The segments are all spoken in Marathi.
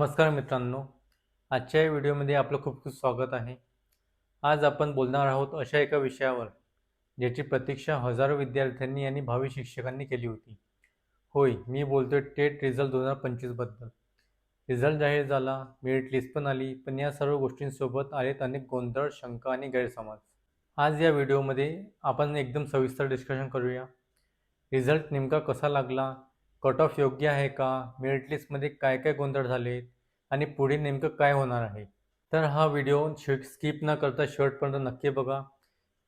नमस्कार मित्रांनो. आजच्या या व्हिडिओमध्ये आपलं खूप खूप स्वागत आहे. आज आपण बोलणार आहोत अशा एका विषयावर ज्याची प्रतीक्षा हजारो विद्यार्थ्यांनी आणि भावी शिक्षकांनी केली होती. होय मी बोलतोय टेट रिझल्ट दोन हजार पंचवीसबद्दल रिझल्ट जाहीर झाला मेरिट लिस्ट पण आली पण या सर्व गोष्टींसोबत आलेत अनेक गोंधळ शंका आणि गैरसमज. आज या व्हिडिओमध्ये आपण एकदम सविस्तर डिस्कशन करूया. रिझल्ट नेमका कसा लागला? कट ऑफ योग्य आहे का? मेरिट लिस्टमध्ये काय काय गोंधळ झालेत? आणि पुढे नेमकं काय होणार आहे? तर हा व्हिडिओ स्किप न करता शेवटपर्यंत नक्की बघा.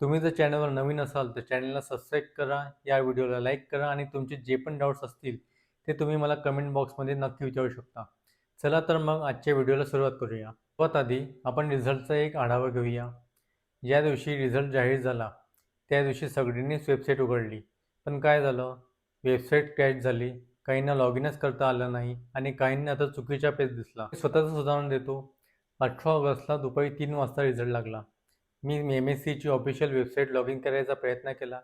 तुम्ही जर चॅनलवर नवीन असाल तर चॅनलला सबस्क्राईब करा या व्हिडिओला लाईक करा आणि तुमचे जे पण डाऊट्स असतील ते तुम्ही मला कमेंट बॉक्समध्ये नक्की विचारू शकता. चला तर मग आजच्या व्हिडिओला सुरुवात करूया. सर्वात आधी आपण रिझल्टचा एक आढावा घेऊया. ज्या दिवशी रिझल्ट जाहीर झाला त्या दिवशी सगळ्यांनीच वेबसाईट उघडली. पण काय झालं? वेबसाईट क्रॅश झाली. काहींना लॉग इनच करता आलं नाही आणि काहींना आता चुकीचा पेज दिसला. स्वतःचं उदाहरण देतो. अठरा ऑगस्टला दुपारी तीन वाजता रिझल्ट लागला. मी एम एस सीची ऑफिशियल वेबसाईट लॉग इन करायचा प्रयत्न केला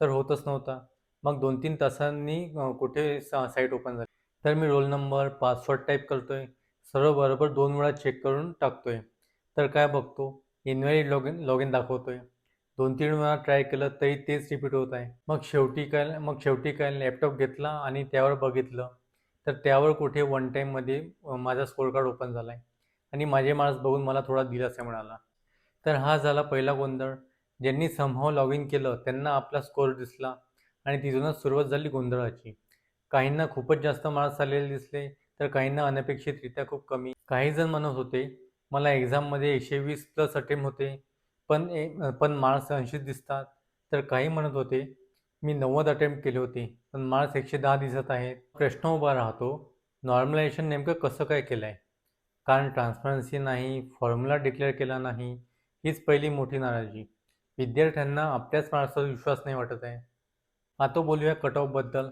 तर होतच नव्हता. मग दोन तीन तासांनी कुठे सा साईट ओपन झाली. तर मी रोल नंबर पासवर्ड टाईप करतोय. सर्व बरोबर दोन वेळा चेक करून टाकतोय. तर काय बघतो? Invalid log in log in दाखवतोय. दोन तीन वेळा ट्राय केलं तरी तेच रिपीट होत आहे. मग शेवटी काय मग शेवटी काय लॅपटॉप घेतला आणि त्यावर बघितलं. तर त्यावर कुठे वन टाईममध्ये माझा स्कोर कार्ड ओपन झाला आहे आणि माझे मार्क्स बघून मला थोडा दिलासा मिळाला. तर हा झाला पहिला गोंधळ. ज्यांनी समहाव लॉग इन केलं त्यांना आपला स्कोर दिसला आणि तिथूनच सुरुवात झाली गोंधळाची. काहींना खूपच जास्त मार्क्स आलेले दिसले तर काहींना अनपेक्षितरित्या खूप कमी. काही जण म्हणत होते मला एक्झाममध्ये एकशे वीस प्लस अटेम्प्ट होते. पण पण मार्क्स ऐंशीच दिसतात. तर काही म्हणत होते मी नव्वद अटेम्प्ट केले होते पण मार्क्स एकशे दहा दिसत आहेत. प्रश्न उभा राहतो नॉर्मलायझेशन नेमकं कसं काय केलं आहे कारण ट्रान्सपरन्सी नाही फॉर्म्युला डिक्लेअर केला नाही हीच पहिली मोठी नाराजी. विद्यार्थ्यांना आपल्याच माणसावर विश्वास नाही वाटत आहे. आता बोलूया कट ऑफबद्दल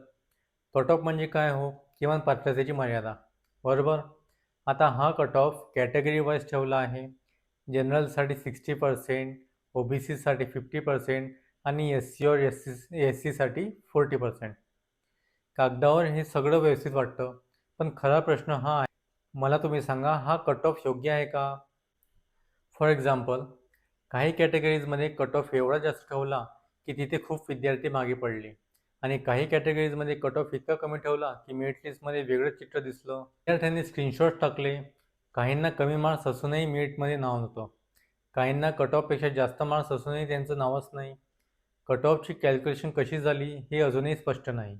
कट ऑफ म्हणजे काय हो? किमान पात्रतेची मर्यादा. बरोबर? आता हा कट ऑफ कॅटेगरी वाईज ठेवला आहे. जनरलसाठी सिक्स्टी पर्सेंट ओ बी सीसाठी फिफ्टी पर्सेंट आणि एस सी और एस सी एस सीसाठी फोर्टी पर्सेंट कागदावर हे सगळं व्यवस्थित वाटतं पण खरा प्रश्न हा आहे मला तुम्ही सांगा हा कट ऑफ योग्य आहे का? फॉर एक्झाम्पल काही कॅटेगरीजमध्ये कट ऑफ एवढा जास्त ठेवला की तिथे खूप विद्यार्थी मागे पडले आणि काही कॅटेगरीजमध्ये कट ऑफ इतका कमी ठेवला की मेरिट लिस्टमध्ये वेगळं चित्र दिसलं. विद्यार्थ्यांनी स्क्रीनशॉट टाकले काहींना कमी मार्क्स असूनही मेरिटमध्ये नाव नव्हतं. काहींना कट ऑफपेक्षा जास्त मार्क्स असूनही त्यांचं नावच नाही. कट ऑफची कॅल्क्युलेशन कशी झाली हे अजूनही स्पष्ट नाही.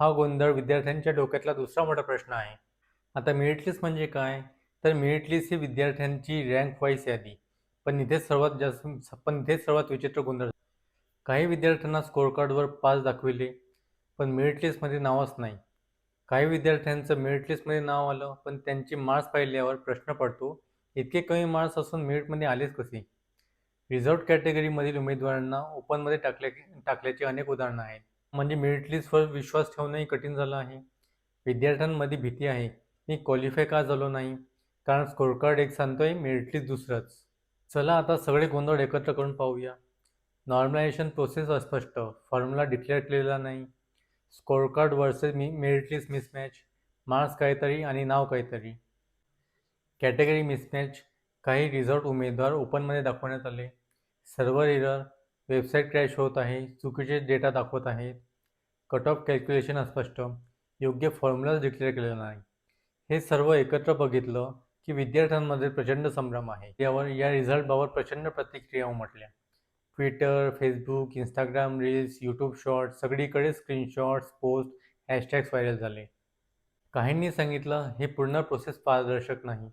हा गोंधळ विद्यार्थ्यांच्या डोक्यातला दुसरा मोठा प्रश्न आहे. आता मेरिट लिस्ट म्हणजे काय? तर मेरिट लिस्ट ही विद्यार्थ्यांची रँक वाईज यादी. पण इथेच सर्वात जास्त पण इथेच सर्वात विचित्र गोंधळ. काही विद्यार्थ्यांना स्कोर कार्डवर पाच दाखविले पण मेरिट लिस्टमध्ये नावच नाही. काही विद्यार्थ्यांचं मेरिट लिस्टमध्ये नाव आलं पण त्यांचे मार्क्स पाहिल्यावर प्रश्न पडतो इतके कमी मार्क्स असून मेरिटमध्ये आलेच कसे? रिझर्व कॅटेगरीमधील उमेदवारांना ओपनमध्ये टाकल्या टाकल्याची अनेक उदाहरणं आहेत. म्हणजे मेरिट लिस्टवर विश्वास ठेवणंही कठीण झालं आहे. विद्यार्थ्यांमध्ये भीती आहे. मी क्वालिफाय का झालो नाही? कारण स्कोर कार्ड एक सांगतोय मेरिट लिस्ट दुसरंच. चला आता सगळे गोंधळ एकत्र करून पाहूया. नॉर्मलायझेशन प्रोसेस अस्पष्ट. फॉर्म्युला डिक्लेअर केलेला नाही. स्कोरकार्ड वर्सेस मी मेरिट लिस्ट मिसमॅच मार्क्स काहीतरी आणि नाव काहीतरी. कॅटेगरी मिसमॅच काही रिझल्ट उमेदवार ओपनमध्ये दाखवण्यात आले. सर्व्हर एरर वेबसाईट क्रॅश होत आहे चुकीचे डेटा दाखवत आहेत. कट ऑफ कॅल्क्युलेशन अस्पष्ट. योग्य फॉर्म्युलाच डिक्लेअर केलेला नाही. हे सर्व एकत्र बघितलं की विद्यार्थ्यांमध्ये प्रचंड संभ्रम आहे. यावर या रिझल्टबाबत प्रचंड प्रतिक्रिया उमटल्या. Twitter Facebook Instagram reels YouTube shorts सगळीकडे स्क्रीनशॉट्स पोस्ट हॅशटॅग्स व्हायरल झाले. काहींनी सांगितलं हे पूर्ण प्रोसेस पारदर्शक नाही.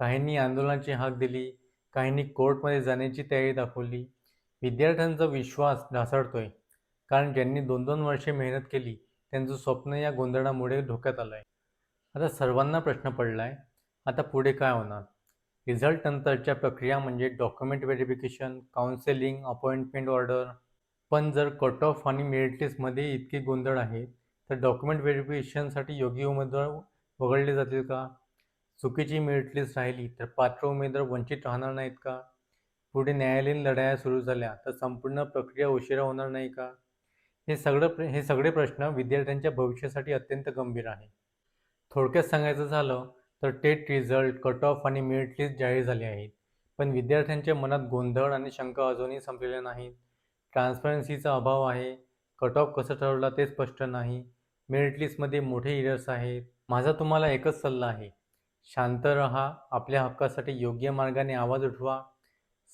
काहींनी आंदोलनाची हाक दिली काहींनी कोर्टमध्ये जाण्याची तयारी दाखवली. विद्यार्थ्यांचा विश्वास ढासळतोय कारण ज्यांनी दोन दोन वर्षे मेहनत केली त्यांचं स्वप्न या गोंधळामुळे धोक्यात आलं आहे आता सर्वांना प्रश्न पडला आहे आता पुढे काय होणार? रिझल्ट नंतरच्या प्रक्रिया म्हणजे document verification counselling appointment order. पण जर कट ऑफ आणि मेरिट लिस्टमध्ये इतके गोंधळ आहे तर डॉक्युमेंट व्हेरिफिकेशनसाठी योग्य उमेदवार वगळले जातील का? चुकीची मेरिट लिस्ट राहिली तर पात्र उमेदवार वंचित राहणार नाहीत का? पुढे न्यायालयीन लढाया सुरू झाल्या तर संपूर्ण प्रक्रिया उशिरा होणार नाही का? हे सगळं प्र हे सगळे प्रश्न विद्यार्थ्यांच्या भविष्यासाठी अत्यंत गंभीर आहे. थोडक्यात सांगायचं झालं तर टेट रिझल्ट कट ऑफ आणि मेरिट लिस्ट जाहीर झाली आहेत. पण विद्यार्थ्यांच्या मनात गोंधळ आणि शंका अजूनही संपलेल्या नाहीत. ट्रान्सपरन्सीचा अभाव आहे. कट ऑफ कसं ठरवला ते स्पष्ट नाही. मेरिट लिस्टमध्ये मोठे इरर्स आहेत. माझा तुम्हाला एकच सल्ला आहे. शांत रहा. आपल्या हक्कासाठी योग्य मार्गाने आवाज उठवा.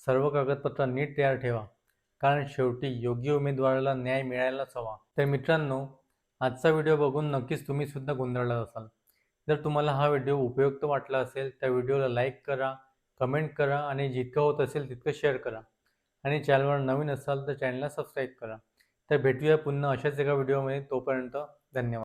सर्व कागदपत्र नीट तयार ठेवा. कारण शेवटी योग्य उमेदवाराला न्याय मिळायलाच हवा. तर मित्रांनो आजचा व्हिडिओ बघून नक्कीच तुम्ही सुद्धा गोंधळला असाल. जर तुम्हाला हा व्हिडिओ उपयुक्त वाटला असेल तर व्हिडिओला लाईक करा कमेंट करा आणि जितकं होत असेल तितकं शेअर करा. आणि चॅनलवर नवीन असाल तर चॅनलला सबस्क्राईब करा. तर भेटूया पुन्हा अशाच एका व्हिडिओमध्ये. तोपर्यंत धन्यवाद.